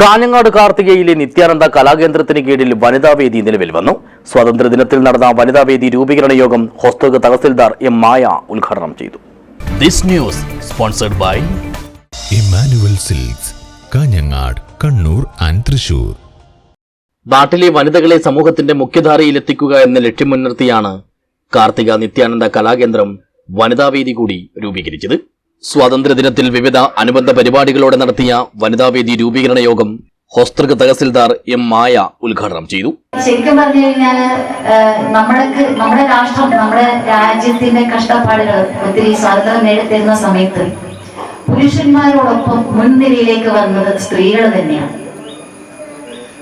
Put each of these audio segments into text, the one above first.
കാഞ്ഞങ്ങാട് കാർത്തികയിലെ നിത്യാനന്ദ കലാകേന്ദ്രത്തിന് കീഴിൽ വനിതാവേദി നിലവിൽ വന്നു. സ്വാതന്ത്ര്യദിനത്തിൽ നടന്ന വനിതാവേദി രൂപീകരണ യോഗം ഹോസ്തക തഹസിൽദാർ എം മായ ഉദ്ഘാടനം ചെയ്തു. This news sponsored by Immanuel silks Kanhangad Kannur and Thrissur. നാട്ടിലെ വനിതകളെ സമൂഹത്തിന്റെ മുഖ്യധാരയിലെത്തിക്കുക എന്ന ലക്ഷ്യം മുൻനിർത്തിയാണ് കാർത്തിക നിത്യാനന്ദ കലാകേന്ദ്രം വനിതാവേദി കൂടി രൂപീകരിച്ചത്. സ്വാതന്ത്ര്യദിനത്തിൽ വിവിധ അനുബന്ധ പരിപാടികളോടെ നടത്തിയ വനിതാവേദി രൂപീകരണ യോഗം ഹോസ്തൃക തഹസിൽദാർ എം മായ ഉദ്ഘാടനം ചെയ്തു. ശരിക്കും പറഞ്ഞു കഴിഞ്ഞാൽ നമ്മൾക്ക് നമ്മുടെ രാഷ്ട്രം നമ്മുടെ രാജ്യത്തിന്റെ കഷ്ടപ്പാടുകൾ ഒത്തിരി സ്വാതന്ത്ര്യം നേടിത്തരുന്ന സമയത്ത് പുരുഷന്മാരോടൊപ്പം മുൻനിരയിലേക്ക് വന്നത് സ്ത്രീകൾ തന്നെയാണ്.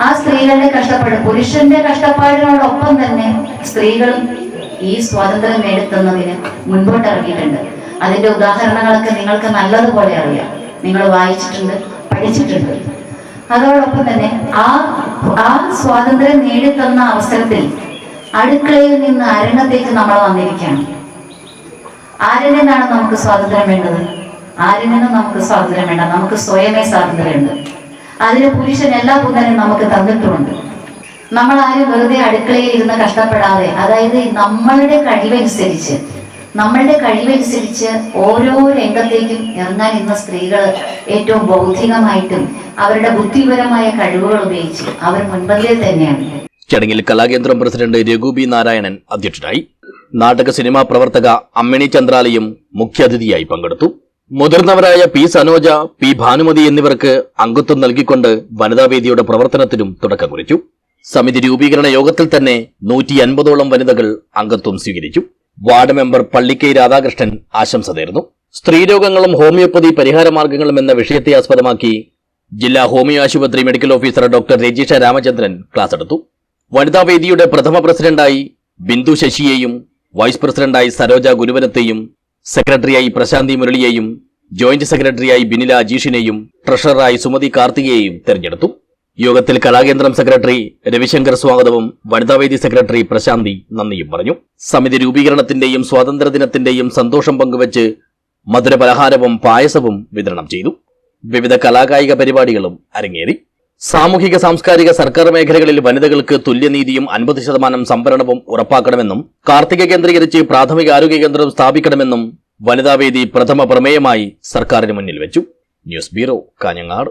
ആ സ്ത്രീകളുടെ കഷ്ടപ്പാട് പുരുഷന്റെ കഷ്ടപ്പാടിനോടൊപ്പം തന്നെ സ്ത്രീകളും ഈ സ്വാതന്ത്ര്യം നേടിത്തന്നതിന് മുൻപോട്ട് ഇറങ്ങിയിട്ടുണ്ട് അതിന്റെ ഉദാഹരണങ്ങളൊക്കെ നിങ്ങൾക്ക് നല്ലതുപോലെ അറിയാം. നിങ്ങൾ വായിച്ചിട്ടുണ്ട് പഠിച്ചിട്ടുണ്ട്. അതോടൊപ്പം തന്നെ ആ ആ സ്വാതന്ത്ര്യം നേടിത്തന്ന അവസരത്തിൽ അടുക്കളയിൽ നിന്ന് അരങ്ങത്തേക്ക് നമ്മൾ വന്നിരിക്കുകയാണ്. ആരിൽ നിന്നാണ് നമുക്ക് സ്വാതന്ത്ര്യം വേണ്ടത്? ആരിൽ നിന്നും നമുക്ക് സ്വാതന്ത്ര്യം വേണ്ട. നമുക്ക് സ്വയമേ സ്വാതന്ത്ര്യമുണ്ട്. അതിന് പുരുഷൻ എല്ലാ പുതനും നമുക്ക് തന്നിട്ടുമുണ്ട്. നമ്മൾ ആരും വെറുതെ അടുക്കളയിൽ ഇരുന്ന് കഷ്ടപ്പെടാതെ അതായത് നമ്മളുടെ കഴിവനുസരിച്ച് നമ്മളുടെ കഴിവനുസരിച്ച് ഓരോ രംഗത്തേക്കും ഇറങ്ങാൻ ഇന്ന സ്ത്രീകൾ ഏറ്റവും ബൗദ്ധികമായിട്ടും അവരുടെ ബുദ്ധിപരമായ കഴിവുകൾ ഉപയോഗിച്ച് അവർ മുൻപന്തിയിൽ തന്നെയാണ്. ചടങ്ങിൽ കലാകേന്ദ്രം പ്രസിഡന്റ് രഘു ബി നാരായണൻ അധ്യക്ഷനായി. നാടക സിനിമാ പ്രവർത്തക അമ്മിണി ചന്ദ്രാലയും മുഖ്യാതിഥിയായി പങ്കെടുത്തു. മുതിർന്നവരായ പി സനോജ പി ഭാനുമതി എന്നിവർക്ക് അംഗത്വം നൽകിക്കൊണ്ട് വനിതാവേദിയുടെ പ്രവർത്തനത്തിനും തുടക്കം കുറിച്ചു. സമിതി രൂപീകരണ യോഗത്തിൽ തന്നെ നൂറ്റി അൻപതോളം വനിതകൾ അംഗത്വം സ്വീകരിച്ചു. വാർഡ് മെമ്പർ പള്ളിക്കൈ രാധാകൃഷ്ണൻ ആശംസ നേർന്നു സ്ത്രീരോഗങ്ങളും ഹോമിയോപ്പതി പരിഹാര പരിഹാരമാർഗങ്ങളും എന്ന വിഷയത്തെ ആസ്പദമാക്കി ജില്ലാ ഹോമിയോ ആശുപത്രി medical officer doctor Rajisha Ramachandran class എടുത്തു വനിതാ വേദിയുടെ പ്രഥമ പ്രസിഡന്റായി ബിന്ദു ശശിയെയും വൈസ് പ്രസിഡന്റായി സരോജ ഗുരുവനത്തെയും സെക്രട്ടറിയായി പ്രശാന്തി മുരളിയെയും ജോയിന്റ് സെക്രട്ടറിയായി ബിനില അജീഷിനെയും ട്രഷററായി സുമതി കാർത്തികയെയും തെരഞ്ഞെടുത്തു. യോഗത്തിൽ കലാകേന്ദ്രം സെക്രട്ടറി രവിശങ്കർ സ്വാഗതവും വനിതാവേദി സെക്രട്ടറി പ്രശാന്തി നന്ദിയും പറഞ്ഞു. സമിതി രൂപീകരണത്തിന്റെയും സ്വാതന്ത്ര്യദിനത്തിന്റെയും സന്തോഷം പങ്കുവച്ച് മധുരപലഹാരവും പായസവും വിതരണം ചെയ്തു. വിവിധ കലാകായിക പരിപാടികളും അരങ്ങേറി. സാമൂഹിക സാംസ്കാരിക സർക്കാർ മേഖലകളിൽ വനിതകൾക്ക് തുല്യനീതിയും അൻപത് ശതമാനം സംവരണവും ഉറപ്പാക്കണമെന്നും കാർത്തിക കേന്ദ്രീകരിച്ച് പ്രാഥമിക ആരോഗ്യ കേന്ദ്രം സ്ഥാപിക്കണമെന്നും വനിതാവേദി പ്രഥമ പ്രമേയമായി സർക്കാരിന് മുന്നിൽ വെച്ചു. News bureau Kanhangad.